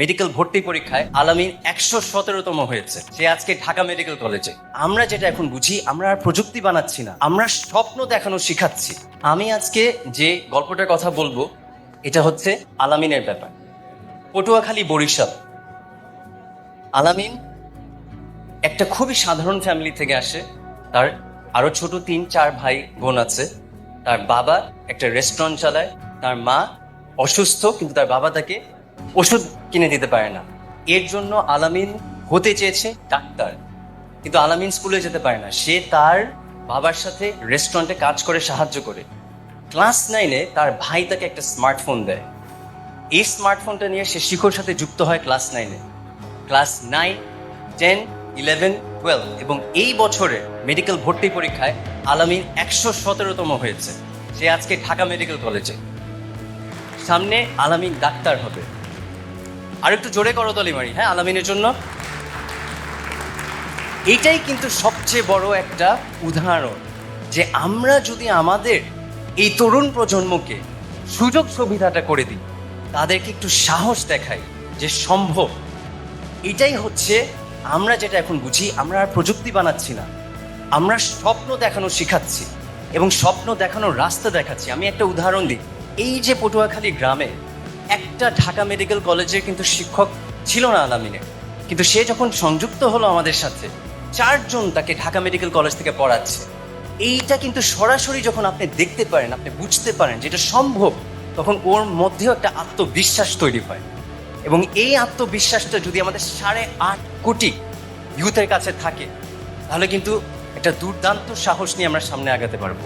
Medical ভর্তি পরীক্ষায় আলামিন একশো সতেরোতম হয়েছে। সে আজকে ঢাকা মেডিকেল কলেজে। আমরা যেটা এখন বুঝি, আমরা আর প্রযুক্তি বানাচ্ছি না। আমরা স্বপ্ন দেখানো শিখাচ্ছি। আমি আজকে যে গল্পটার কথা বলব, এটা হচ্ছে আলামিনের ব্যাপার। পটুয়াখালী, বরিশাল। আলামিন একটা খুবই সাধারণ ফ্যামিলি থেকে আসে। তার আরও ছোট তিন, চার ভাই বোন আছে। তার বাবা একটা রেস্টুরেন্ট চালায়। তার মা অসুস্থ, কিন্তু তার বাবা তাকে ওষুধ কিনে দিতে পারে না। এর জন্য আলামিন হতে চেয়েছে ডাক্তার। কিন্তু আলামিন স্কুলে যেতে পারে না। সে তার বাবার সাথে রেস্টুরেন্টে কাজ করে সাহায্য করে। ক্লাস নাইনে তার ভাই তাকে একটা স্মার্টফোন দেয়। এই স্মার্টফোনটা নিয়ে সে শিখর সাথে যুক্ত হয় ক্লাস নাইনে। Class nine, ten, eleven, twelve এবং এই বছরে মেডিকেল ভর্তি পরীক্ষায় আলামিন একশো সতেরোতম হয়েছে। সে আজকে ঢাকা মেডিকেল কলেজে। সামনে আলামিন ডাক্তার হবে। আর একটু জোরে করো তলিমারি হ্যাঁ আলামিনের জন্য। এটাই কিন্তু সবচেয়ে বড় একটা উদাহরণ যে আমরা যদি আমাদের এই তরুণ প্রজন্মকে সুযোগ সুবিধাটা করে দিই, তাদেরকে একটু সাহস দেখাই যে সম্ভব। এটাই হচ্ছে আমরা যেটা এখন বুঝি, আমরা আর প্রযুক্তি বানাচ্ছি না। আমরা স্বপ্ন দেখানো শিখাচ্ছি এবং স্বপ্ন দেখানোর রাস্তা দেখাচ্ছি। আমি একটা উদাহরণ দিই। এই যে পটুয়াখালী গ্রামে একটা ঢাকা মেডিকেল কলেজের কিন্তু শিক্ষক ছিল না আলামিনের। কিন্তু সে যখন সংযুক্ত হলো আমাদের সাথে, চারজন তাকে ঢাকা মেডিকেল কলেজ থেকে পড়াচ্ছে। এইটা কিন্তু সরাসরি যখন আপনি দেখতে পারেন, আপনি বুঝতে পারেন যেটা সম্ভব, তখন ওর মধ্যেও একটা আত্মবিশ্বাস তৈরি হয়। এবং এই আত্মবিশ্বাসটা যদি আমাদের সাড়ে আট কোটি ইউথের কাছে থাকে, তাহলে কিন্তু একটা দুর্দান্ত সাহস নিয়ে আমরা সামনে আগাতে পারব।